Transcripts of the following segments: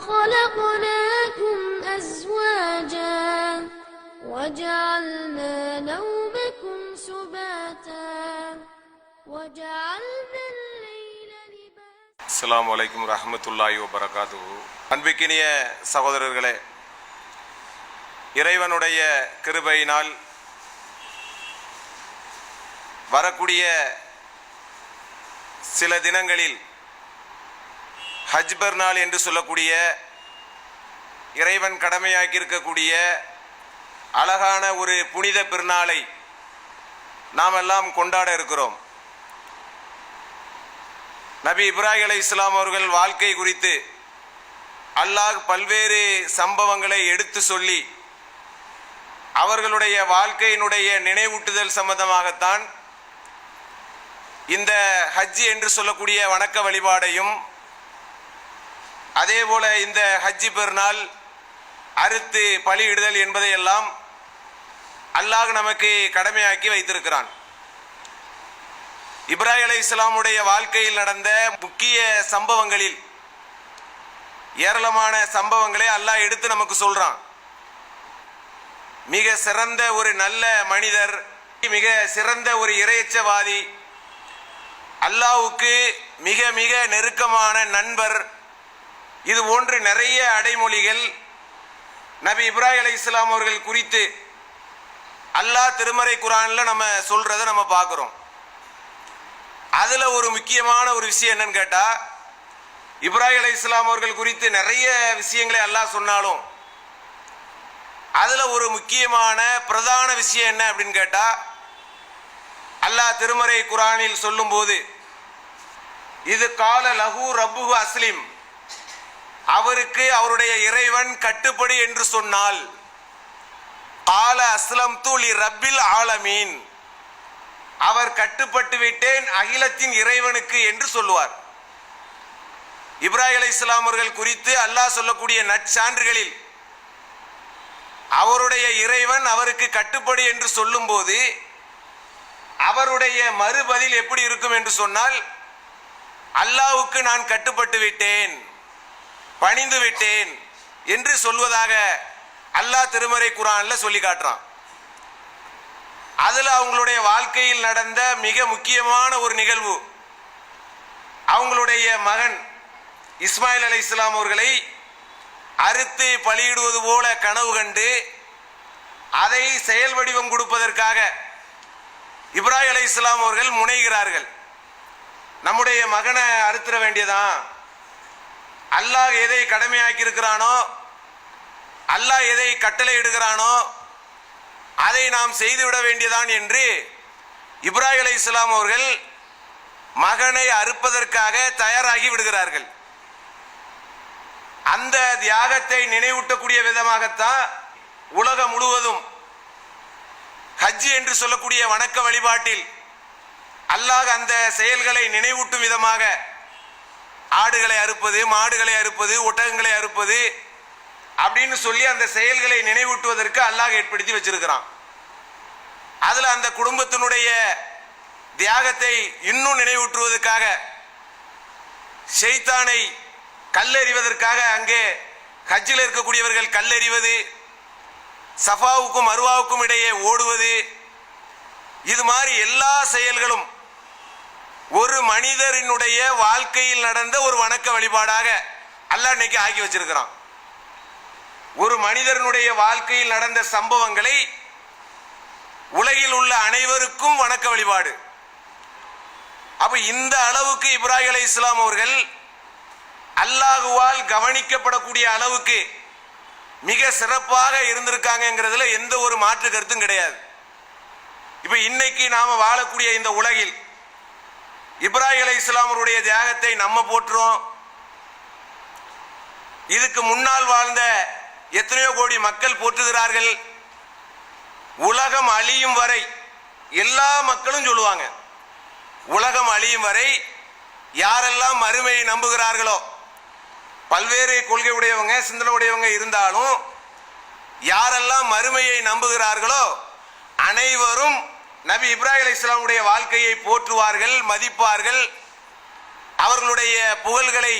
وخلقناكم أزواجا وجعلنا نومكم سباتا وجعلنا الليل لباسا அஸ்ஸலாமு அலைக்கும் ரஹமத்துல்லாஹி வபரகாத்து அன்பிக்கினிய சகோதரர்களே இறைவனுடைய கிருபையினால் வரக்கூடிய சில தினங்களில் ஹஜ் பெருநாள் என்று சொல்லக்கூடிய இறைவன் கடமையாக்கி இருக்கக்கூடிய அழகான ஒரு புனித பெருநாளை நாம் எல்லாம் கொண்டாட இருக்கிறோம். நபி இப்ராஹிம் அலி இஸ்லாம் அவர்கள் வாழ்க்கை குறித்து அல்லாஹ் பல்வேறு சம்பவங்களை எடுத்து சொல்லி அவர்களுடைய வாழ்க்கையினுடைய நினைவூட்டுதல் சம்பந்தமாகத்தான் இந்த ஹஜ் என்று சொல்லக்கூடிய வணக்க வழிபாடையும் அதே போல இந்த ஹஜ்ஜி பெருநாள் அறுத்து பலியிடுதல் என்பதையெல்லாம் அல்லாஹ் நமக்கு கடமையாக்கி வைத்திருக்கிறான். இப்ராஹிம் அலி இஸ்லாமுடைய வாழ்க்கையில் நடந்த முக்கிய சம்பவங்களில் ஏராளமான சம்பவங்களை அல்லாஹ் எடுத்து நமக்கு சொல்றான். மிக சிறந்த ஒரு நல்ல மனிதர் மிக சிறந்த ஒரு இறையச்சவாதி அல்லாவுக்கு மிக மிக நெருக்கமான நண்பர் இது போன்று நிறைய அடைமொழிகள் நபி இப்ராஹிம் அலி இஸ்லாம் அவர்கள் குறித்து அல்லாஹ் திருமறை குரானில் நம்ம சொல்றதை நம்ம பார்க்குறோம். அதில் ஒரு முக்கியமான ஒரு விஷயம் என்னன்னு கேட்டால் இப்ராஹிம் அலை இஸ்லாம் அவர்கள் குறித்து நிறைய விஷயங்களை அல்லாஹ் சொன்னாலும் அதில் ஒரு முக்கியமான பிரதான விஷயம் என்ன அப்படின்னு கேட்டால் அல்லாஹ் திருமறை குரானில் சொல்லும்போது இது கால லஹு ரப்புஹு அஸ்லிம். அவருக்கு அவருடைய இறைவன் கட்டுப்படி என்று சொன்னால் கால அஸ்லம் தூளி ரப்பில் ஆலமீன். அவர் கட்டுப்பட்டு விட்டேன் அகிலத்தின் இறைவனுக்கு என்று சொல்லுவார். இப்ராஹிம் அலை இஸ்லாமர்கள் குறித்து அல்லாஹ் சொல்லக்கூடிய நற்சான்றுகளில் அவருடைய இறைவன் அவருக்கு கட்டுப்படி என்று சொல்லும்போது அவருடைய மறுபதில் எப்படி இருக்கும் என்று சொன்னால் அல்லாவுக்கு நான் கட்டுப்பட்டு விட்டேன். பணிந்து விட்டேன் என்று சொல்வதாக அல்லாஹ் திருமறை குரான்ல சொல்லி காட்டுறான். அதுல அவங்களுடைய வாழ்க்கையில் நடந்த மிக முக்கியமான ஒரு நிகழ்வு. அவங்களுடைய மகன் இஸ்மாயில் அலை இஸ்லாம் அவர்களை அறுத்து பலியிடுவது போல கனவு கண்டு அதை செயல் வடிவம் கொடுப்பதற்காக இப்ராஹிம் அலை இஸ்லாம் அவர்கள் முனைகிறார்கள். நம்முடைய மகனை அறுத்துற வேண்டியதான் அல்லாஹ் எதை கடமையாக்கி இருக்கிறானோ அல்லாஹ் எதை கட்டளை இடுகிறானோ அதை நாம் செய்துவிட வேண்டியதான் என்று இப்ராஹிம் அலி இஸ்லாம் அவர்கள் மகனை அறுப்பதற்காக தயாராகி விடுகிறார்கள். அந்த தியாகத்தை நினைவூட்டக்கூடிய விதமாகத்தான் உலகம் முழுவதும் ஹஜ் என்று சொல்லக்கூடிய வணக்க வழிபாட்டில் அல்லாஹ் அந்த செயல்களை நினைவூட்டும் விதமாக ஆடுகளை அறுப்பது மாடுகளை அறுப்பது ஒட்டகங்களை அறுப்பது அப்படின்னு சொல்லி அந்த செயல்களை நினைவூட்டுவதற்கு அல்லாஹ் ஏற்படுத்தி வச்சிருக்கிறான். அதில் அந்த குடும்பத்தினுடைய தியாகத்தை இன்னும் நினைவூட்டுவதற்காக ஷெய்தானை கல்லெறிவதற்காக அங்கே ஹஜ்ஜில் இருக்கக்கூடியவர்கள் கல்லெறிவது சஃபாவுக்கும் அருவாவுக்கும் இடையே ஓடுவது இது மாதிரி எல்லா செயல்களும் ஒரு மனிதரினுடைய வாழ்க்கையில் நடந்த ஒரு வணக்க வழிபாடாக அல்லாஹ் இன்னைக்கு ஆக்கி வச்சிருக்கிறான். ஒரு மனிதனுடைய வாழ்க்கையில் நடந்த சம்பவங்களை உலகில் உள்ள அனைவருக்கும் வணக்க வழிபாடு. அப்ப இந்த அளவுக்கு இப்ராஹிம் அலி இஸ்லாம் அவர்கள் அல்லாஹுவால் கவனிக்கப்படக்கூடிய அளவுக்கு மிக சிறப்பாக இருந்திருக்காங்கங்கிறதுல எந்த ஒரு மாற்று கருத்தும் கிடையாது. இப்ப இன்னைக்கு நாம வாழக்கூடிய இந்த உலகில் இப்ராஹிம் அலை இஸ்லாமருடைய தியாகத்தை நம்ம போற்றுறோம். இதுக்கு முன்னால் வாழ்ந்த எத்தனையோ கோடி மக்கள் போற்றுகிறார்கள். உலகம் அழியும் வரை எல்லா மக்களும் சொல்லுவாங்க. உலகம் அழியும் வரை யாரெல்லாம் மறுமையை நம்புகிறார்களோ பல்வேறு கொள்கை உடையவங்க சிந்தனை உடையவங்க இருந்தாலும் யாரெல்லாம் மறுமையை நம்புகிறார்களோ அனைவரும் நபி இப்ராஹிம் அலைஹிஸ் இஸ்லாமுடைய வாழ்க்கையை போற்றுவார்கள் மதிப்பார்கள் அவர்களுடைய புகழ்களை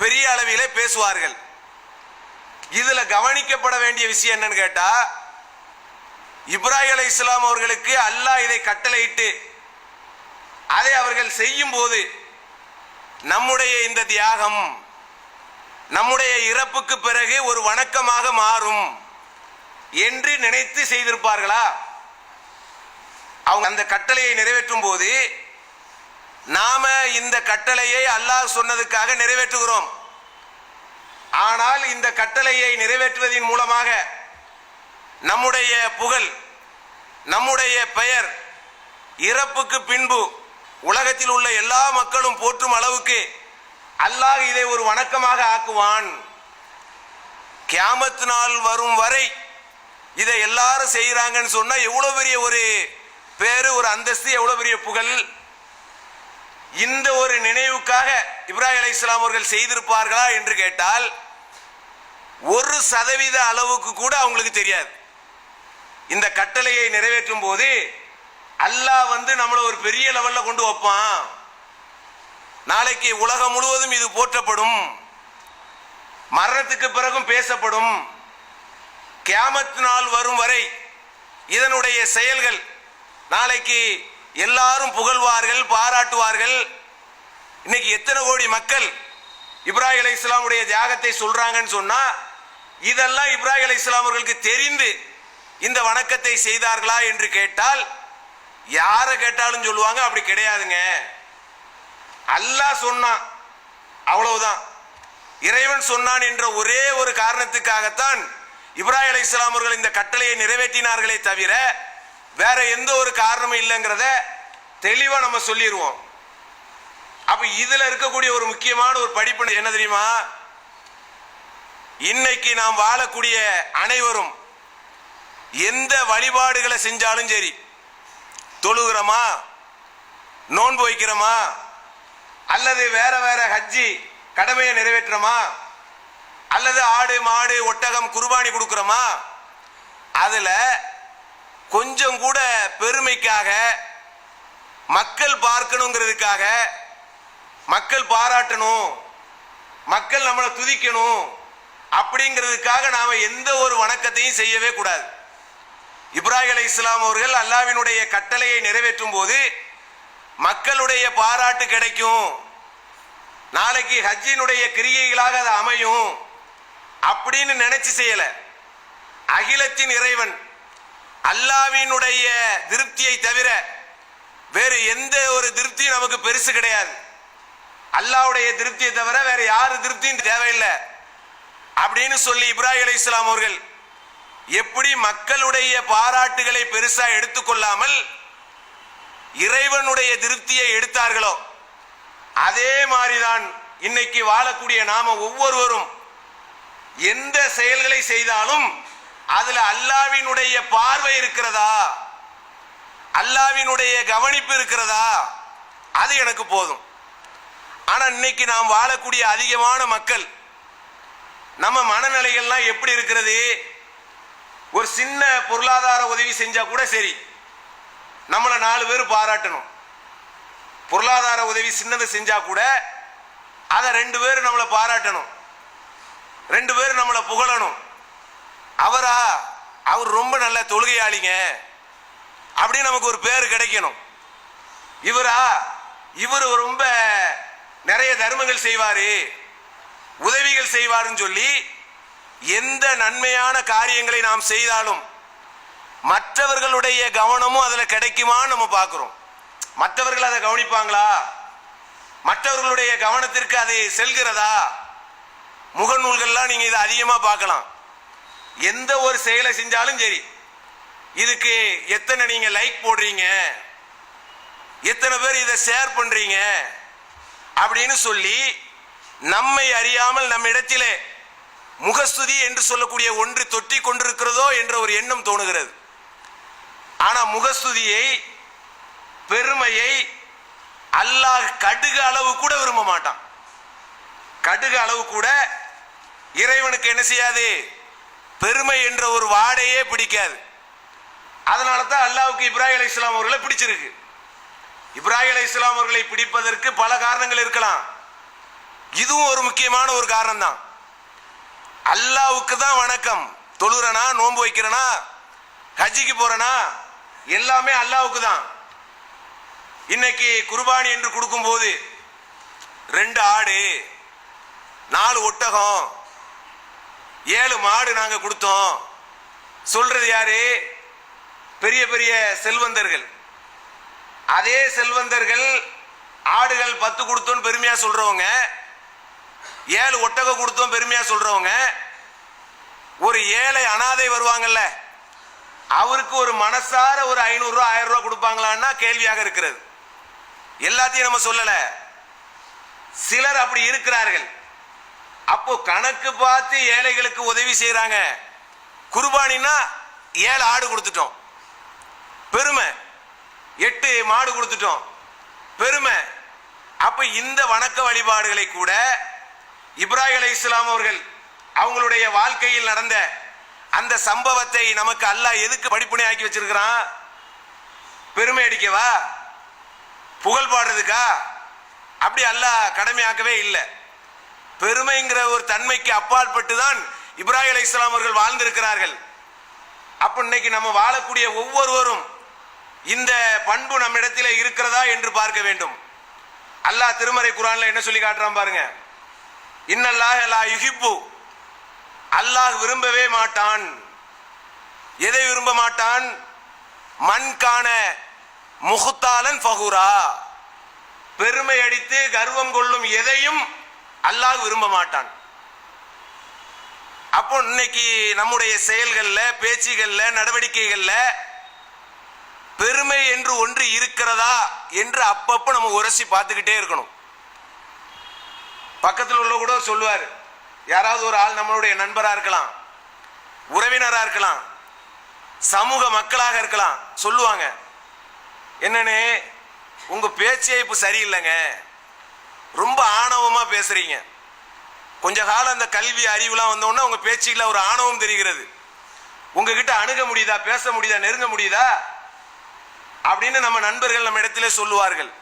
பெரிய அளவிலே பேசுவார்கள். இதில் கவனிக்கப்பட வேண்டிய விஷயம் என்னன்னு கேட்டா இப்ராஹிம் அலி இஸ்லாம் அவர்களுக்கு அல்லாஹ் இதை கட்டளையிட்டு அதை அவர்கள் செய்யும் போது நம்முடைய இந்த தியாகம் நம்முடைய இறப்புக்கு பிறகு ஒரு வணக்கமாக மாறும் என்று நினைத்து செய்திருப்பார்களா? அவங்க அந்த கட்டளையை நிறைவேற்றும் போது நாம இந்த கட்டளையை அல்லாஹ் சொன்னதுக்காக நிறைவேற்றுகிறோம். ஆனால் இந்த கட்டளையை நிறைவேற்றுவதன் மூலமாக நம்முடைய புகழ் நம்முடைய பெயர் இறப்புக்கு பின்பு உலகத்தில் உள்ள எல்லா மக்களும் போற்றும் அளவுக்கு அல்லாஹ் இதை ஒரு வணக்கமாக ஆக்குவான். கியாமத்து நாள் வரும் வரை இதை எல்லாரும் செய்கிறாங்கன்னு சொன்னா எவ்வளோ பெரிய ஒரு பேரு ஒரு அந்தஸ்து எவ்வளவு பெரிய புகழ்? இந்த ஒரு நினைவுக்காக இப்ராஹிம் அலி இஸ்லாம் அவர்கள் செய்திருப்பார்களா என்று கேட்டால் ஒரு சதவீத அளவுக்கு கூட அவங்களுக்கு தெரியாது. இந்த கட்டளையை நிறைவேற்றும் போது அல்லாஹ் வந்து நம்மளை ஒரு பெரிய லெவல்ல கொண்டு வைப்பான். நாளைக்கு உலகம் முழுவதும் இது போற்றப்படும். மரணத்துக்கு பிறகும் பேசப்படும். கேமத் நாள் வரும் வரை இதனுடைய செயல்கள் நாளைக்கு எல்லாரும் புகழ்வார்கள் பாராட்டுவார்கள். இன்னைக்கு எத்தனை கோடி மக்கள் இப்ராஹிம் அலி இஸ்லாமுடைய தியாகத்தை சொல்றாங்கன்னு சொன்னா இதெல்லாம் இப்ராஹிம் அலி இஸ்லாமர்களுக்கு தெரிந்து இந்த வணக்கத்தை செய்தார்களா என்று கேட்டால் யாரை கேட்டாலும் சொல்லுவாங்க அப்படி கிடையாதுங்க. அல்லாஹ் சொன்னான் அவ்வளவுதான். இறைவன் சொன்னான் என்ற ஒரே ஒரு காரணத்துக்காகத்தான் இப்ராஹிம் அலி இஸ்லாமர்கள் அவர்கள் இந்த கட்டளையை நிறைவேற்றினார்களே தவிர வேற எந்த ஒரு காரணமும் இல்லைங்கிறத தெளிவாக நம்ம சொல்லிடுவோம் அப்போ இதில் இருக்கக்கூடிய ஒரு முக்கியமான ஒரு படிப்பு என்ன தெரியுமா? இன்னைக்கு நாம் வாழக்கூடிய அனைவரும் எந்த வழிபாடுகளை செஞ்சாலும் சரி தொழுகிறோமா நோன்பு வைக்கிறோமா அல்லது வேற வேற ஹஜ்ஜி கடமையை நிறைவேற்றுறோமா அல்லது ஆடு மாடு ஒட்டகம் குர்பானி கொடுக்குறோமா அதில் கொஞ்சம் கூட பெருமைக்காக மக்கள் பார்க்கணுங்கிறதுக்காக மக்கள் பாராட்டணும் மக்கள் நம்மளை துதிக்கணும் அப்படிங்கிறதுக்காக நாம எந்த ஒரு வணக்கத்தையும் செய்யவே கூடாது. இப்ராஹிம் அலி இஸ்லாம் அவர்கள் அல்லாவினுடைய கட்டளையை நிறைவேற்றும் போது மக்களுடைய பாராட்டு கிடைக்கும். நாளைக்கு ஹஜ்ஜினுடைய கிரியைகளாக அது அமையும். அப்படின்னு நினைச்சு செய்யல. அகிலத்தின் இறைவன் அல்லாவினுடைய திருப்தியை தவிர வேறு எந்த ஒரு திருப்தியும் நமக்கு பெருசு கிடையாது. அல்லாவுடைய திருப்தியை தவிர வேற யாரு திருப்தியும் தேவையில்லை. அப்படின்னு சொல்லி இப்ராஹிம் அலி இஸ்லாம் அவர்கள் எப்படி மக்களுடைய பாராட்டுகளை பெருசா எடுத்துக்கொள்ளாமல் இறைவனுடைய திருப்தியை எடுத்தார்களோ அதே மாதிரிதான் இன்னைக்கு வாழக்கூடிய நாம ஒவ்வொருவரும் எந்த செயல்களை செய்தாலும் அதுல அல்லாவினுடைய பார்வை இருக்கிறதா? அல்லாவினுடைய கவனிப்பு இருக்கிறதா? அது எனக்கு போதும். ஆனா இன்னைக்கு நாம் வாழக்கூடிய அதிகமான மக்கள் நம்ம மனநிலைகள்லாம் எப்படி இருக்கிறது? ஒரு சின்ன பொருளாதார உதவி செஞ்சா கூட சரி. நம்மளை நாலு பேர் பாராட்டணும். பொருளாதார உதவி சின்னது செஞ்சா கூட அதை ரெண்டு பேர் நம்மளை பாராட்டணும். ரெண்டு பேர் நம்மளை புகழணும். அவரா? அவர் ரொம்ப நல்ல தொழுகையாளிங்க. அப்படின்னு நமக்கு ஒரு பேர் கிடைக்கணும். இவரா? இவர் ரொம்ப நிறைய தர்மங்கள் செய்வாரு. உதவிகள் செய்வாருன்னு சொல்லி எந்த நன்மையான காரியங்களை நாம் செய்தாலும் மற்றவர்களுடைய கவனமும் அதில் கிடைக்குமான்னு நம்ம பார்க்குறோம். மற்றவர்கள் அதை கவனிப்பாங்களா? மற்றவர்களுடைய கவனத்திற்கு அது செல்கிறதா? முகநூல்கள்லாம் நீங்கள் இதை அதிகமாக பார்க்கலாம். எந்த ஒரு செயலை செஞ்சாலும் சரி. இதுக்கு எத்தனை நீங்க லைக் போடுறீங்க? எத்தனை பேர் இதை ஷேர் பண்றீங்க? அப்படின்னு சொல்லி நம்மை அறியாமல் நம்ம இடத்திலே முகஸ்துதி என்று சொல்லக்கூடிய ஒன்று தொட்டி கொண்டிருக்கிறதோ என்ற ஒரு எண்ணம் தோணுகிறது. ஆனா முகஸ்துதியை பெருமையை அல்லாஹ் கடுகு அளவு கூட விரும்ப மாட்டான். கடுகு அளவு கூட இறைவனுக்கு என்ன செய்யாது? பெருமை என்ற ஒரு வாடையே பிடிக்காது. அதனால தான் அல்லாவுக்கு இப்ராஹிம் அலி இஸ்லாம் அவர்களை பிடிச்சிருக்கு. இப்ராஹிம் அலி இஸ்லாம் அவர்களை பிடிப்பதற்கு பல காரணங்கள் இருக்கலாம். இதுவும் ஒரு முக்கியமான ஒரு காரணம் தான் அல்லாவுக்கு தான் வணக்கம். தொழுறனா நோன்பு வைக்கிறனா ஹஜ்ஜிக்கு போறனா எல்லாமே அல்லாவுக்கு தான் இன்னைக்கு குர்பானி என்று கொடுக்கும்போது ரெண்டு ஆடு நாலு ஒட்டகம் ஏழு மாடு நாங்க கொடுத்தோம். சொல்றது யாரு? பெரிய பெரிய செல்வந்தர்கள். அதே செல்வந்தர்கள் ஆடுகள் பத்து கொடுத்தோன்னு பெருமையா சொல்றவங்க ஏழு ஒட்டகம் கொடுத்தோம் பெருமையா சொல்றவங்க ஒரு ஏழை அனாதை வருவாங்கல்ல அவருக்கு ஒரு மனசார ஒரு ஐநூறு ரூபா ஆயிரம் ரூபா கொடுப்பாங்களான்னா கேள்வியாக இருக்கிறது. எல்லாத்தையும் நம்ம சொல்லல. சிலர் அப்படி இருக்கிறார்கள். அப்போ கணக்கு பார்த்து ஏழைகளுக்கு உதவி செய்கிறாங்க குர்பானின்னா ஏழு ஆடு கொடுத்துட்டோம். பெருமை. எட்டு மாடு கொடுத்துட்டோம். பெருமை. அப்போ இந்த வணக்க வழிபாடுகளை கூட இப்ராஹிம் அலி இஸ்லாம் அவர்கள் அவங்களுடைய வாழ்க்கையில் நடந்த அந்த சம்பவத்தை நமக்கு அல்லாஹ் எதுக்கு படிப்பினை ஆக்கி வச்சிருக்கிறான்? பெருமை அடிக்கவா? புகழ் பாடுறதுக்கா? அப்படி அல்லாஹ் கடமையாக்கவே இல்லை. பெருமைங்கிற ஒரு தன்மைக்கு அப்பாற்பட்டு தான் இப்ராஹிம் அலி இஸ்லாம் அவர்கள் வாழ்ந்திருக்கிறார்கள். அப்ப இன்னைக்கு நம்ம வாழக்கூடிய ஒவ்வொருவரும் இந்த பண்பு நம்மிடத்தில் இருக்கிறதா என்று பார்க்க வேண்டும். அல்லாஹ் திருமறை குரான்ல என்ன சொல்லி காட்டுறான் பாருங்க. இன்னல்லாஹ் அல்லா யுகிப்பு அல்லாஹ் விரும்பவே மாட்டான். எதை விரும்ப மாட்டான்? மண்கான முகுத்தாலன் ஃபகுரா பெருமை அடித்து கர்வம் கொள்ளும் எதையும் அல்லாஹ் விரும்ப மாட்டான். அப்போ இன்னைக்கு நம்முடைய செயல்கள்ல பேச்சுகள்ல நடவடிக்கைகள்ல பெருமை என்று ஒன்று இருக்கிறதா என்று அப்பப்ப நம்ம உரசி பார்த்துக்கிட்டே இருக்கணும். பக்கத்தில் உள்ள கூட சொல்லுவார் யாராவது ஒரு ஆள் நம்மளுடைய நண்பராக இருக்கலாம் உறவினராக இருக்கலாம் சமூக மக்களாக இருக்கலாம் சொல்லுவாங்க என்னன்னு உங்கள் பேச்சே இப்போ சரியில்லைங்க. ரொம்ப ஆணவமா பேசுறீங்க. கொஞ்ச காலம் அந்த கல்வி அறிவுலாம் வந்தோடனே உங்க பேச்சுல ஒரு ஆணவம் தெரிகிறது. உங்ககிட்ட அணுக முடியுதா பேச முடியுதா நெருங்க முடியுதா? அப்படின்னு நம்ம நண்பர்கள் நம்ம இடத்துல சொல்லுவார்கள்.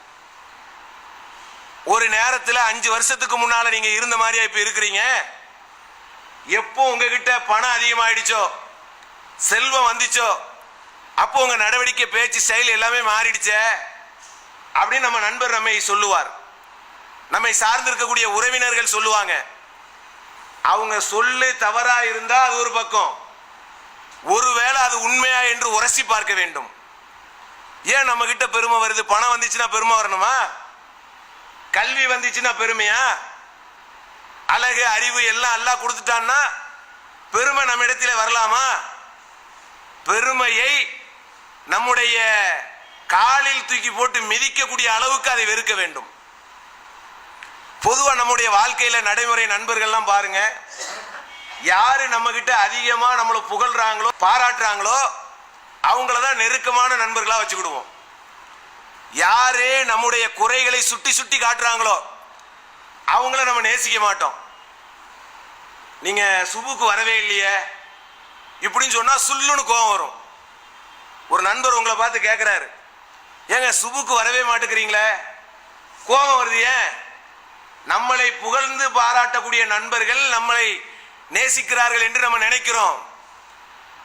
ஒரு நேரத்தில் அஞ்சு வருஷத்துக்கு முன்னால நீங்க இருந்த மாதிரியா இப்ப இருக்கிறீங்க. எப்போ உங்ககிட்ட பணம் அதிகமாயிடுச்சோ செல்வம் வந்துச்சோ அப்போ உங்க நடவடிக்கை பேச்சு செயல் எல்லாமே மாறிடுச்சே அப்படின்னு நம்ம நண்பர் நம்மை சொல்லுவார். நம்மை சார்ந்திருக்கக்கூடிய உறவினர்கள் சொல்லுவாங்க. அவங்க சொல்லு தவறா இருந்தா அது ஒரு பக்கம். ஒருவேளை அது உண்மையா என்று உரசி பார்க்க வேண்டும். ஏன் நம்ம கிட்ட பெருமை வருது? பணம் வந்துச்சுன்னா பெருமை வரணுமா? கல்வி வந்துச்சுன்னா பெருமையா? அழகு அறிவு எல்லாம் எல்லாம் கொடுத்துட்டான்னா பெருமை நம்ம இடத்துல வரலாமா? பெருமையை நம்முடைய காலில் தூக்கி போட்டு மிதிக்கக்கூடிய அளவுக்கு அதை வெறுக்க வேண்டும். பொதுவாக நம்முடைய வாழ்க்கையில் நடைமுறை நண்பர்கள்லாம் பாருங்க. யாரு நம்ம கிட்ட நம்மளை புகழ்றாங்களோ பாராட்டுறாங்களோ அவங்கள தான் நெருக்கமான நண்பர்களாக வச்சுக்கிடுவோம். யாரு நம்முடைய குறைகளை சுட்டி சுட்டி காட்டுறாங்களோ அவங்கள நம்ம நேசிக்க மாட்டோம். நீங்கள் சுபுக்கு வரவே இல்லையே இப்படின்னு சொன்னால் சுல்லுன்னு கோவம் வரும். ஒரு நண்பர் உங்களை பார்த்து கேட்குறாரு ஏங்க சுபுக்கு வரவே மாட்டேங்கிறீங்களே? கோபம் வருது ஏன்? நம்மளை புகழ்ந்து பாராட்டக்கூடிய நண்பர்கள் நம்மளை நேசிக்கிறார்கள் என்று நம்ம நினைக்கிறோம்.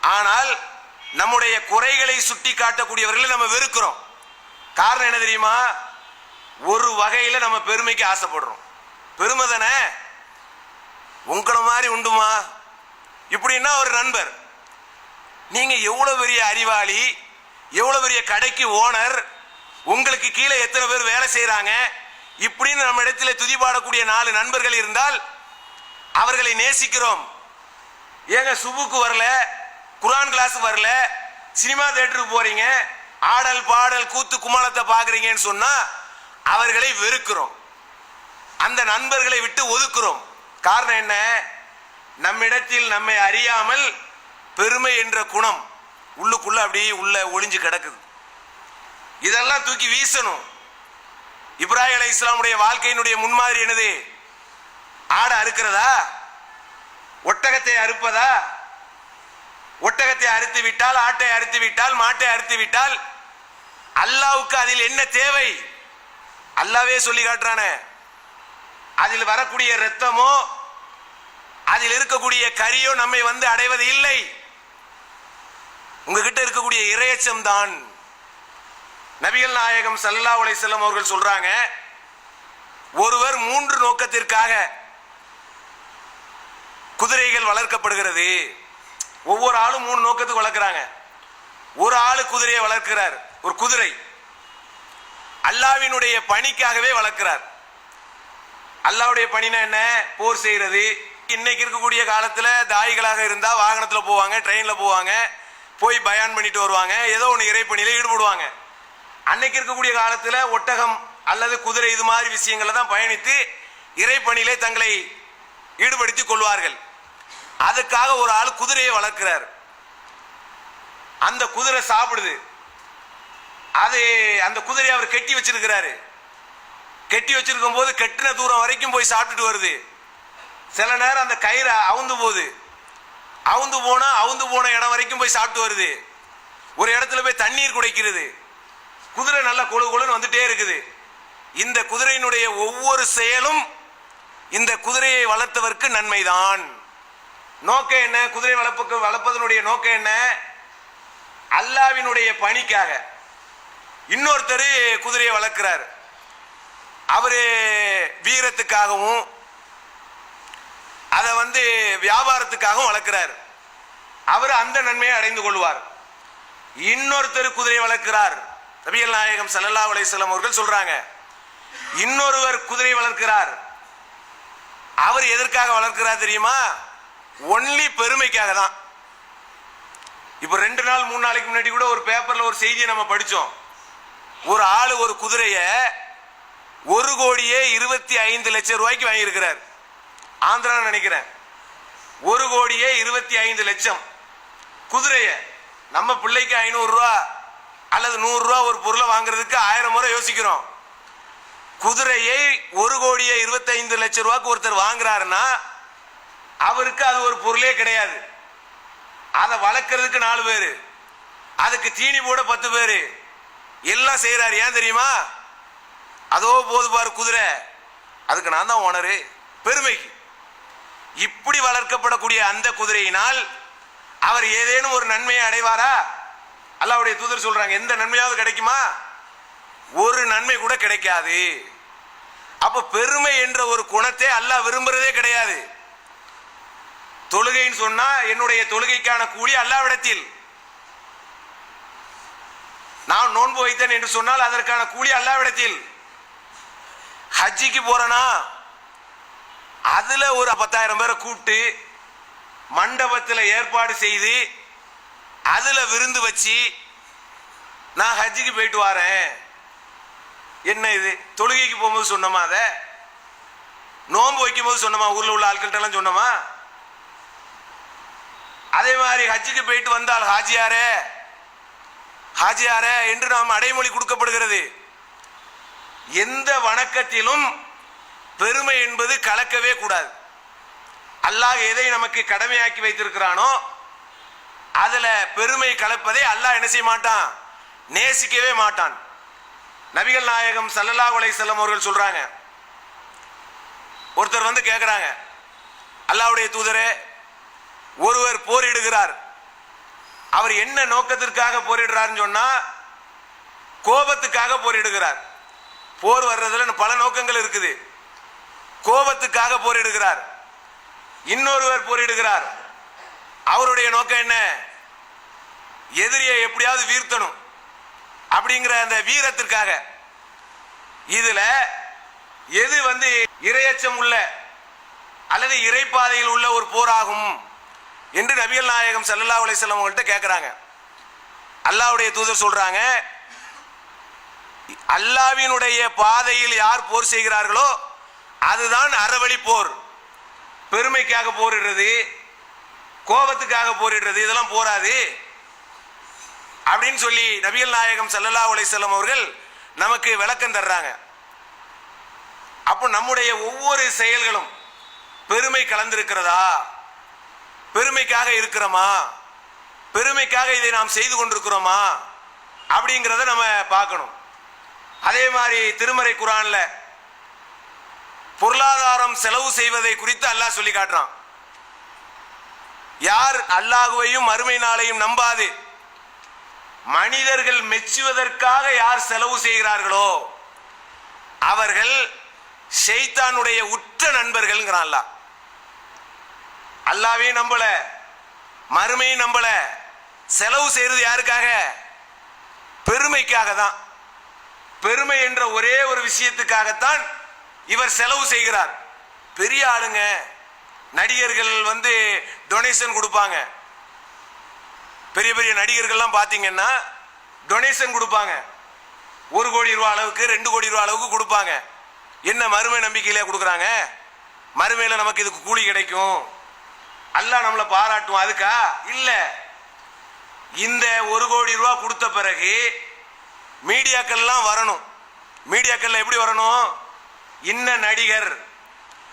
ஆனால் நம்முடைய குறைகளை சுட்டி காட்டக்கூடியவர்களை நம்ம வெறுக்கிறோம். காரணம் என்ன தெரியுமா? ஒரு வகையில் நம்ம பெருமைக்கு ஆசைப்படுறோம். பெருமை தானே? உங்களை மாதிரி உண்டுமா? இப்படின்னா ஒரு நண்பர். நீங்க எவ்வளவு பெரிய அறிவாளி எவ்வளவு பெரிய கடைக்கு ஓனர் உங்களுக்கு கீழே எத்தனை பேர் வேலை செய்கிறாங்க இப்படின்னு நம்ம இடத்துல துதிபாடக்கூடிய நாலு நண்பர்கள் இருந்தால் அவர்களை நேசிக்கிறோம். ஏங்க சுபுக்கு வரல குரான் கிளாஸ் வரல சினிமா தேட்டருக்கு போறீங்க ஆடல் பாடல் கூத்து குமாலத்தை பாக்குறீங்கன்னு சொன்னா அவர்களை வெறுக்கிறோம். அந்த நண்பர்களை விட்டு ஒதுக்குறோம். காரணம் என்ன? நம்மிடத்தில் நம்மை அறியாமல் பெருமை என்ற குணம் உள்ளுக்குள்ள அப்படியே உள்ள ஒளிஞ்சு கிடக்குது. இதெல்லாம் தூக்கி வீசணும். இப்ராஹிம் அலை இஸ்லாமுடைய வாழ்க்கையினுடைய முன்மாதிரி என்னது? ஆடை அறுக்கிறதா? ஒட்டகத்தை அறுப்பதா? ஒட்டகத்தை அறுத்து விட்டால் ஆட்டை அறுத்து விட்டால் மாட்டை அறுத்து விட்டால் அல்லாவுக்கு அதில் என்ன தேவை? அல்லாவே சொல்லி காட்டுறானே. அதில் வரக்கூடிய இரத்தமோ அதில் இருக்கக்கூடிய கரியோ நம்மை வந்து அடைவது இல்லை. உங்ககிட்ட இருக்கக்கூடிய இறையச்சம் தான். நபிகள் நாயகம் சல்லா செல்லம் அவர்கள் சொல்றாங்க ஒருவர் மூன்று நோக்கத்திற்காக குதிரைகள் வளர்க்கப்படுகிறது. ஒவ்வொரு ஆளும் மூணு நோக்கத்துக்கு வளர்க்குறாங்க. ஒரு ஆளு குதிரையை வளர்க்கிறார் ஒரு குதிரை. அல்லாவினுடைய பணிக்காகவே வளர்க்கிறார். அல்லாவுடைய பணினா என்ன? போர் செய்யறது இன்னைக்கு இருக்கக்கூடிய காலத்தில் தாய்களாக இருந்தால் வாகனத்தில் போவாங்க ட்ரெயினில் போவாங்க போய் பயான் பண்ணிட்டு வருவாங்க ஏதோ ஒன்று இறைப்பணியில் ஈடுபடுவாங்க. அன்னைக்கு இருக்கக்கூடிய காலத்தில் ஒட்டகம் அல்லது குதிரை இது மாதிரி விஷயங்களை தான் பயணித்து இறைப்பணியிலே தங்களை ஈடுபடுத்திக் கொள்வார்கள். அதுக்காக ஒரு ஆள் குதிரையை வளர்க்கிறார். அந்த குதிரை சாப்பிடுது. அது அந்த குதிரையை அவர் கட்டி வச்சிருக்கிறாரு. கட்டி வச்சிருக்கும் போது கெட்டின தூரம் வரைக்கும் போய் சாப்பிட்டுட்டு வருது. சில நேரம் அந்த கயிறை அவுந்து போகுது. அவுந்து போனா அவுந்து போன இடம் வரைக்கும் போய் சாப்பிட்டு வருது. ஒரு இடத்துல போய் தண்ணீர் குடைக்கிறது. குதிரை நல்லா கொழு கொழுன்னு வந்துட்டே இருக்குது. இந்த குதிரையினுடைய ஒவ்வொரு செயலும் இந்த குதிரையை வளர்த்தவருக்கு நன்மைதான். நோக்கம் என்ன? குதிரை வளர்ப்புக்கு வளர்ப்பதனுடைய நோக்கம் என்ன? அல்லாவினுடைய பணிக்காக. இன்னொருத்தர் குதிரையை வளர்க்கிறார். அவரு வீரத்துக்காகவும் அதை வந்து வியாபாரத்துக்காகவும் வளர்க்கிறார். அவர் அந்த நன்மையை அடைந்து கொள்வார். இன்னொருத்தர் குதிரை வளர்க்கிறார். நபியல் நாயகம் சல்லல்லா அலைஹி அவர்கள் சொல்றாங்க இன்னொருவர் குதிரை வளர்க்கிறார். அவர் எதற்காக வளர்க்கிறார் தெரியுமா? ஒன்லி பெருமைக்காக தான். இப்போ ரெண்டு நாள் மூணு நாளைக்கு முன்னாடி கூட ஒரு பேப்பர்ல ஒரு செய்தியை நம்ம படிச்சோம். ஒரு ஆள் ஒரு குதிரைய ஒரு கோடியே இருபத்தி ஐந்து லட்சம் ரூபாய்க்கு வாங்கியிருக்கிறார். ஆந்திரா நினைக்கிறேன். ஒரு கோடியே இருபத்தி ஐந்து லட்சம் குதிரைய. நம்ம பிள்ளைக்கு ஐநூறு ரூபா அல்லது நூறுரூவா ஒரு பொருளை வாங்குறதுக்கு ஆயிரம் முறை யோசிக்கிறோம். குதிரையை ஒரு கோடியே இருபத்தைந்து லட்சம் ரூபாய்க்கு ஒருத்தர் வாங்குறாருன்னா அவருக்கு அது ஒரு பொருளே கிடையாது. அதை வளர்க்கறதுக்கு நாலு பேர். அதுக்கு தீனி போட பத்து பேர். எல்லாம் செய்கிறார் ஏன் தெரியுமா? அதோ போது பாரு குதிரை. அதுக்கு நான் தான் ஓனரு பெருமைக்கு. இப்படி வளர்க்கப்படக்கூடிய அந்த குதிரையினால் அவர் ஏதேனும் ஒரு நன்மையை அடைவாரா? அல்லாவுடைய தூதர் சொல்றாங்க எந்த நன்மையாவது கிடைக்குமா? ஒரு நன்மை கூட கிடைக்காது. அப்ப பெருமை என்ற ஒரு குணத்தை அல்லாஹ் விரும்புறதே கிடையாது. தொழுகைன்னு சொன்னா என்னுடைய தொழுகைக்கான கூலி அல்லாவிடத்தில் நான் நோன்பு வைத்தேன் என்று சொன்னால் அதற்கான கூலி அல்லாவிடத்தில் ஹஜ்ஜிக்கு போறேனா? அதுல ஒரு பத்தாயிரம் பேரை கூப்பிட்டு மண்டபத்தில் ஏற்பாடு செய்து அதுல விருந்து வச்சு நான் ஹஜ்ஜிக்கு போயிட்டு வரேன். என்ன இது? தொழுகைக்கு போகும்போது சொன்னோமா அதை? நோன்பு வைக்கும்போது சொன்னோமா? ஊர்ல உள்ள ஆட்கள்கிட்ட எல்லாம் சொன்னோமா? அதே மாதிரி ஹஜ்ஜுக்கு போயிட்டு வந்தால் ஹாஜியாரே ஹாஜியாரே என்று நாம் அடைமொழி கொடுக்கப்படுகிறது. எந்த வணக்கத்திலும் பெருமை என்பது கலக்கவே கூடாது. அல்லாஹ் எதை நமக்கு கடமையாக்கி வைத்திருக்கிறானோ அதுல பெருமை கலப்பதை அல்லாஹ் என்ன செய்ய மாட்டான்? நேசிக்கவே மாட்டான். நபிகள் நாயகம் சல்லல்லா உலை செல்லம் அவர்கள் சொல்றாங்க. ஒருத்தர் வந்து கேட்குறாங்க அல்லாஹ்வுடைய தூதரே ஒருவர் போரிடுகிறார். அவர் என்ன நோக்கத்திற்காக போரிடுறாருன்னு சொன்னா கோபத்துக்காக போரிடுகிறார். போர் வர்றதுல பல நோக்கங்கள் இருக்குது. கோபத்துக்காக போரிடுகிறார். இன்னொருவர் போரிடுகிறார். அவருடைய நோக்கம் என்ன? எதிரியை எப்படியாவது வீர்த்தணும் அப்படிங்கிற அந்த வீரத்திற்காக. இதுல எது வந்து இரையச்சம் உள்ள அல்லது இறைப்பாதையில் உள்ள ஒரு போராகும் என்று நபிகள் நாயகம் ஸல்லல்லாஹு அலைஹி அவங்கள்ட்ட கேட்குறாங்க அல்லாஹ்வுடைய தூதர் சொல்றாங்க அல்லாவினுடைய பாதையில் யார் போர் செய்கிறார்களோ அதுதான் அறவழி போர். பெருமைக்காக போரிடுறது கோபத்துக்காக போரிடுறது இதெல்லாம் போராது. அப்படின்னு சொல்லி நபிகள் நாயகம் சல்லல்லா அலைஹி அவர்கள் நமக்கு விளக்கம் தர்றாங்க. அப்போ நம்முடைய ஒவ்வொரு செயல்களும் பெருமை கலந்திருக்கிறதா? பெருமைக்காக இருக்கிறோமா? பெருமைக்காக இதை நாம் செய்து கொண்டிருக்கிறோமா? அப்படிங்கிறத நம்ம பார்க்கணும். அதே மாதிரி திருமறை குரான்ல பொருளாதாரம் செலவு செய்வதை குறித்து அல்லாஹ் சொல்லி காட்டுறான். யார் அல்லாஹுவையும் மறுமை நாளையும் நம்பாது. மனிதர்கள் மெச்சுவதற்காக யார் செலவு செய்கிறார்களோ அவர்கள் ஷெய்தானுடைய உற்ற நண்பர்கள்ங்கிறான் அல்லா அல்லாவையும் நம்பல மறுமையும் நம்பல. செலவு செய்யறது யாருக்காக? பெருமைக்காக தான். பெருமை என்ற ஒரே ஒரு விஷயத்துக்காகத்தான் இவர் செலவு செய்கிறார். பெரிய ஆளுங்க நடிகர்கள் வந்து டொனேஷன் கொடுப்பாங்க. பெரிய பெரிய நடிகர்கள்லாம் பார்த்தீங்கன்னா டொனேஷன் கொடுப்பாங்க. ஒரு கோடி ரூபா அளவுக்கு ரெண்டு கோடி ரூபா அளவுக்கு கொடுப்பாங்க. என்ன மறுமை நம்பிக்கையில கொடுக்குறாங்க? மறுமையில நமக்கு இதுக்கு கூலி கிடைக்கும். அல்லா நம்மளை பாராட்டுவோம் அதுக்கா? இல்லை. இந்த ஒரு கோடி ரூபா கொடுத்த பிறகு மீடியாக்கள்லாம் வரணும். மீடியாக்கள்ல எப்படி வரணும்? இன்ன நடிகர்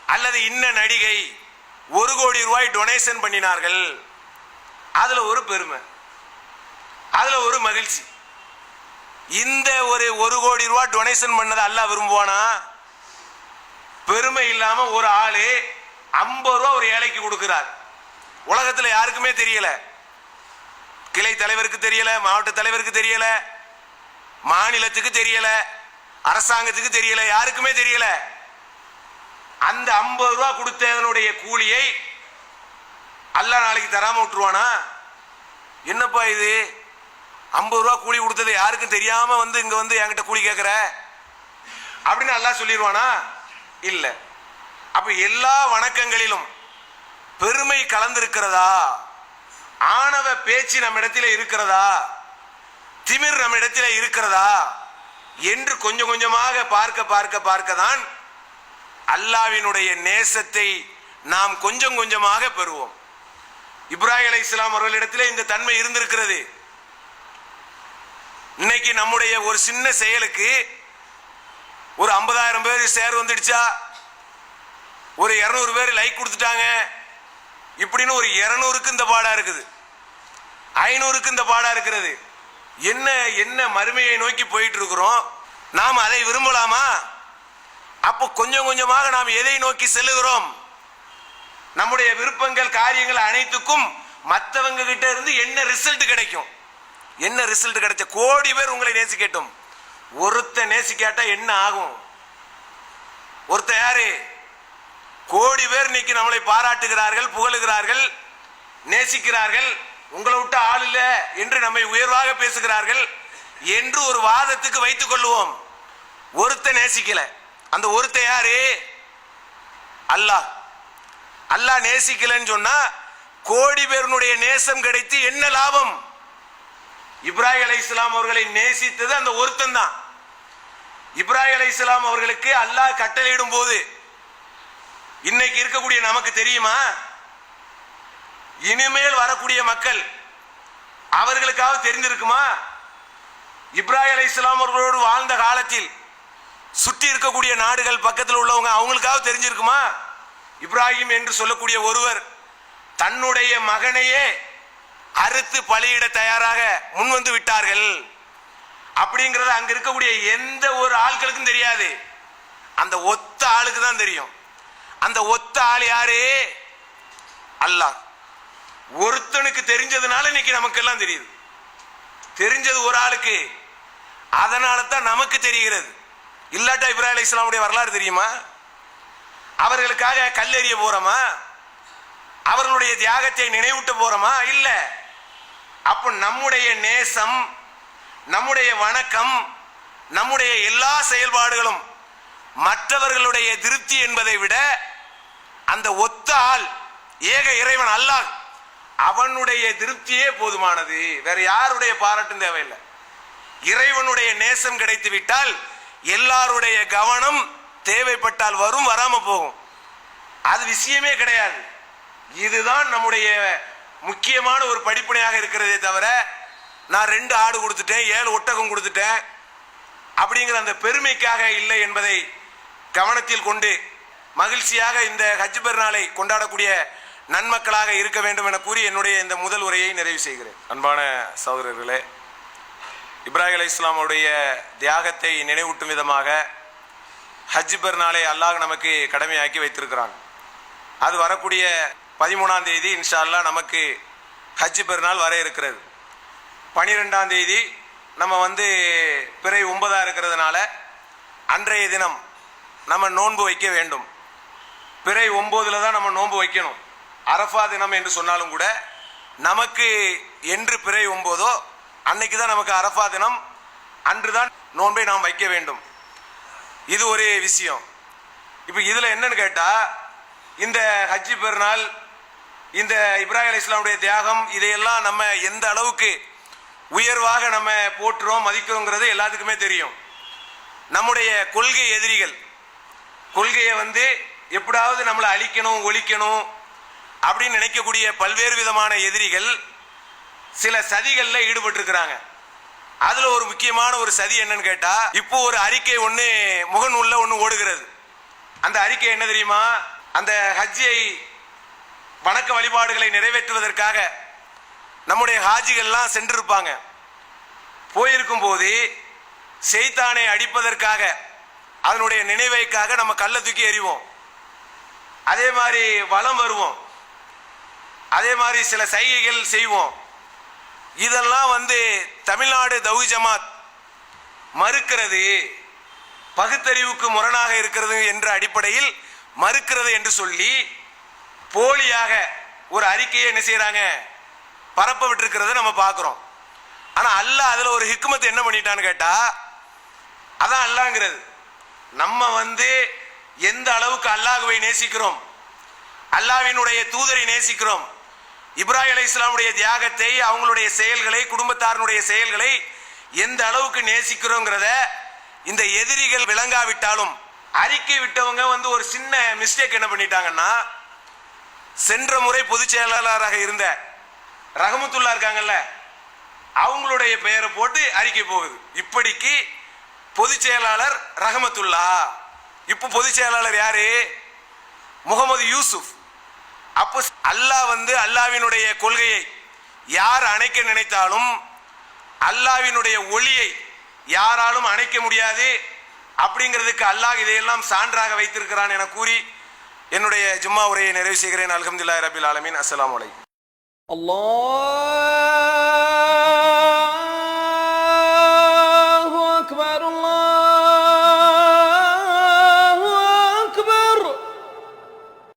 அல்லது இன்ன நடிகை ஒரு கோடி ரூபாய் டொனேஷன் பண்ணினார்கள். அதில் ஒரு பெருமை. அதில் ஒரு மகிழ்ச்சி. இந்த ஒரு ஒரு கோடி ரூபா டொனேஷன் பண்ணதை அல்ல விரும்புவானா? பெருமை இல்லாமல் ஒரு ஆளு ஐம்பது ரூபா ஒரு ஏழைக்கு கொடுக்கிறார். உலகத்தில் யாருக்குமே தெரியல. கிளை தலைவருக்கு தெரியல மாவட்ட தலைவருக்கு தெரியல மாநிலத்துக்கு தெரியல அரசாங்கத்துக்கு தெரியல யாருக்குமே தெரியலை. அந்த ஐம்பது ரூபா கொடுத்ததனுடைய கூலியை அல்ல நாளைக்கு தராம விட்டுருவானா? என்னப்பா இது? ஐம்பது ரூபா கூலி கொடுத்தது யாருக்கும் தெரியாம வந்து இங்க வந்து என்கிட்ட கூலி கேட்குற அப்படின்னு நல்லா சொல்லிடுவானா இல்லை. அப்ப எல்லா வணக்கங்களிலும் பெருமை கலந்திருக்கிறதா? ஆணவ பேச்சு நம்ம இடத்துல இருக்கிறதா? திமிர் நம்ம இடத்துல இருக்கிறதா? என்று கொஞ்சம் கொஞ்சமாக பார்க்க பார்க்க பார்க்க தான் அல்லாவினுடைய நேசத்தை நாம் கொஞ்சம் கொஞ்சமாக பெறுவோம். இப்ராஹிம் அலை இஸ்லாம் அவர்களிடத்தில் இந்த தன்மை இருந்திருக்கிறது. இன்னைக்கு நம்முடைய ஒரு சின்ன செயலுக்கு ஒரு ஐம்பதாயிரம் பேர் சேர் வந்துடுச்சா? ஒரு இரநூறு பேர் லைக் கொடுத்துட்டாங்க. இப்படின்னு ஒரு இரநூறுக்கு இந்த பாடா இருக்குது. ஐநூறுக்கு இந்த பாடா இருக்கிறது. என்ன என்ன மறுமையை நோக்கி போயிட்டு இருக்கிறோம்? நாம் அதை விரும்பலாமா? அப்போ கொஞ்சம் கொஞ்சமாக நாம் எதை நோக்கி செல்லுகிறோம்? நம்முடைய விருப்பங்கள் காரியங்கள் அனைத்துக்கும் மற்றவங்க கிட்ட இருந்து என்ன ரிசல்ட் கிடைக்கும்? என்ன ரிசல்ட் கிடைச்ச கோடி பேர் உங்களை நேசிக்கட்டும். ஒருத்த நேசிக்காட்டா என்ன ஆகும்? ஒருத்த யாரு? கோடி பேர் இன்னைக்கு நம்மளை பாராட்டுகிறார்கள் புகழுகிறார்கள் நேசிக்கிறார்கள். உங்களை விட்ட ஆள் இல்ல என்று நம்மை உயர்வாக பேசுகிறார்கள் என்று ஒரு வாதத்துக்கு வைத்துக் கொள்வோம். ஒருத்த நேசிக்கலை. அந்த ஒருத்த யாரு? அல்லாஹ். அல்லாஹ் நேசிக்கலன்னு சொன்னா கோடி பேருனுடைய நேசம் கிடைத்து என்ன லாபம்? இப்ராஹிம் அலை இஸ்லாம் அவர்களை நேசித்தது அந்த ஒருத்தன் தான். இப்ராஹிம் அலை இஸ்லாம் அவர்களுக்கு அல்லாஹ் கட்டளையிடும் போது இன்னைக்கு இருக்கக்கூடிய நமக்கு தெரியுமா? இனிமேல் வரக்கூடிய மக்கள் அவர்களுக்காக தெரிந்திருக்குமா? இப்ராஹிம் அலை இஸ்லாம் அவர்களோடு வாழ்ந்த காலத்தில் சுற்றி இருக்கக்கூடிய நாடுகள் பக்கத்தில் உள்ளவங்க அவங்களுக்காக தெரிஞ்சிருக்குமா? இப்ராஹிம் என்று சொல்லக்கூடிய ஒருவர் தன்னுடைய மகனையே அறுத்து பலியிட தயாராக முன்வந்து விட்டார்கள். அப்படிங்கிறது அங்க இருக்கக்கூடிய எந்த ஒரு ஆட்களுக்கும் தெரியாது. அந்த ஒத்த ஆளுக்கு தான் தெரியும். அந்த ஒத்த ஆள் யாரு? அல்லாஹ். ஒருத்தனுக்கு தெரிஞ்சதுனால இன்னைக்கு நமக்கு எல்லாம் தெரியுது. தெரிஞ்சது ஒரு ஆளுக்கு. அதனால தான் நமக்கு தெரிகிறது. இல்லாட்டா இப்ராஹிம் அலி இஸ்லாமுடைய வரலாறு தெரியுமா? அவர்களுக்காக கல்லெறிய போறோமா? அவர்களுடைய தியாகத்தை நினைவூட்ட போறோமா? இல்ல. அப்போ நம்முடைய நேசம் நம்முடைய வணக்கம் நம்முடைய எல்லா செயல்பாடுகளும் மற்றவர்களுடைய திருப்தி என்பதை விட அந்த ஒத்த ஆள் ஏக இறைவன் அல்லாஹ் அவனுடைய திருப்தியே போதுமானது. வேற யாருடைய பாராட்டும் தேவையில்லை. இறைவனுடைய நேசம் கிடைத்து விட்டால் எல்லாருடைய கவனம் தேவைப்பட்டால் வரும் வராம போகும். அது விஷயமே கிடையாது. இதுதான் நம்முடைய முக்கியமான ஒரு படிப்பனையாக இருக்கிறதே தவிர நான் ரெண்டு ஆடு கொடுத்துட்டேன் ஏழு ஒட்டகம் கொடுத்துட்டேன் அப்படிங்கிற அந்த பெருமைக்காக இல்லை என்பதை கவனத்தில் கொண்டு மகிழ்ச்சியாக இந்த ஹஜ் பெருநாளை கொண்டாடக்கூடிய நன்மக்களாக இருக்க வேண்டும் என கூறி என்னுடைய இந்த முதல் உரையை நிறைவு செய்கிறேன். அன்பான சகோதரர்களே இப்ராஹிம் அலி இஸ்லாமுடைய தியாகத்தை நினைவூட்டும் விதமாக ஹஜ் பெருநாளை அல்லாஹ் நமக்கு கடமையாக்கி வைத்திருக்கிறான். அது வரக்கூடிய பதிமூணாம் தேதி இன்ஷா நமக்கு ஹஜ் பெருநாள் வர இருக்கிறது. பனிரெண்டாம் தேதி நம்ம வந்து பிறை ஒன்பதாக இருக்கிறதுனால அன்றைய தினம் நம்ம நோன்பு வைக்க வேண்டும். பிறை ஒம்போதில் தான் நம்ம நோன்பு வைக்கணும். அரஃபா தினம் என்று சொன்னாலும் கூட நமக்கு என்று பிறை ஒம்போதோ அன்னைக்கு தான் நமக்கு அரஃபா தினம். அன்று தான் நோன்பை நாம் வைக்க வேண்டும். இது ஒரு விஷயம். இப்போ இதில் என்னன்னு கேட்டால் இந்த ஹஜ்ஜி பெருநாள் இந்த இப்ராஹிம் அலி இஸ்லாமுடைய தியாகம் இதையெல்லாம் நம்ம எந்த அளவுக்கு உயர்வாக நம்ம போற்றுறோம் மதிக்கிறோங்கிறது எல்லாத்துக்குமே தெரியும். நம்முடைய கொள்கை எதிரிகள் கொள்கையை வந்து எப்படாவது நம்மளை அழிக்கணும் ஒழிக்கணும் அப்படின்னு நினைக்கக்கூடிய பல்வேறு விதமான எதிரிகள் சில சதிகளில் ஈடுபட்டிருக்கிறாங்க. அதுல ஒரு முக்கியமான ஒரு சதி என்னன்னு கேட்டா இப்போ ஒரு அறிக்கை ஒண்ணு முகநூல்ல ஒண்ணு ஓடுகிறது. அந்த அறிக்கை என்ன தெரியுமா? அந்த ஹஜ்ஜை வணக்க வழிபாடுகளை நிறைவேற்றுவதற்காக நம்முடைய ஹாஜிகள்லாம் சென்றிருப்பாங்க. போயிருக்கும் போது செய்தானை அடிப்பதற்காக அதனுடைய நினைவைக்காக நம்ம கல்லை தூக்கி எறிவோம். அதே மாதிரி வளம் வருவோம். அதே மாதிரி சில சைகைகள் செய்வோம். இதெல்லாம் வந்து தமிழ்நாடு தௌ ஜமாத் மறுக்கிறது பகுத்தறிவுக்கு முரணாக இருக்கிறது என்ற அடிப்படையில் மறுக்கிறது என்று சொல்லி போலியாக ஒரு அறிக்கையை என்ன செய்யறாங்க பரப்ப விட்டுருக்கிறத நம்ம பார்க்குறோம். ஆனால் அல்லாஹ் அதில் ஒரு ஹிக்குமத்து என்ன பண்ணிட்டான்னு கேட்டால் அதான் அல்லாங்கிறது. நம்ம வந்து எந்த அளவுக்கு அல்லாஹுவை நேசிக்கிறோம் அல்லாவினுடைய தூதரை நேசிக்கிறோம் இப்ராஹிம் அலி இஸ்லாமுடைய தியாகத்தை அவங்களுடைய செயல்களை குடும்பத்தாரனுடைய செயல்களை எந்த அளவுக்கு நேசிக்கிறோங்கிறத இந்த எதிரிகள் விளங்காவிட்டாலும் அறிக்கை விட்டவங்க வந்து ஒரு சின்ன மிஸ்டேக் என்ன பண்ணிட்டாங்கன்னா சென்ற முறை பொதுச் செயலாளராக இருந்த ரஹமத்துல்லா இருக்காங்கல்ல அவங்களுடைய பெயரை போட்டு அறிக்கை போகுது. இப்படிக்கு பொதுச் செயலாளர் ரஹமத்துல்லா. இப்போ பொதுச் செயலாளர் யாரு? முகமது யூசுப். அப்போ அல்லாஹ் வந்து அல்லாவினுடைய கொள்கையை யார் அணைக்க நினைத்தாலும் அல்லாவினுடைய ஒளியை யாராலும் அணைக்க முடியாது. அப்படிங்கிறதுக்கு அல்லாஹ் இதையெல்லாம் சான்றாக வைத்திருக்கிறான் என கூறி என்னுடைய ஜும்மா உரையை நிறைவு செய்கிறேன். அலமதுல்லா ரபில் ஆலமின். அஸ்லாம் வலைக்கம் அல்லாஹ்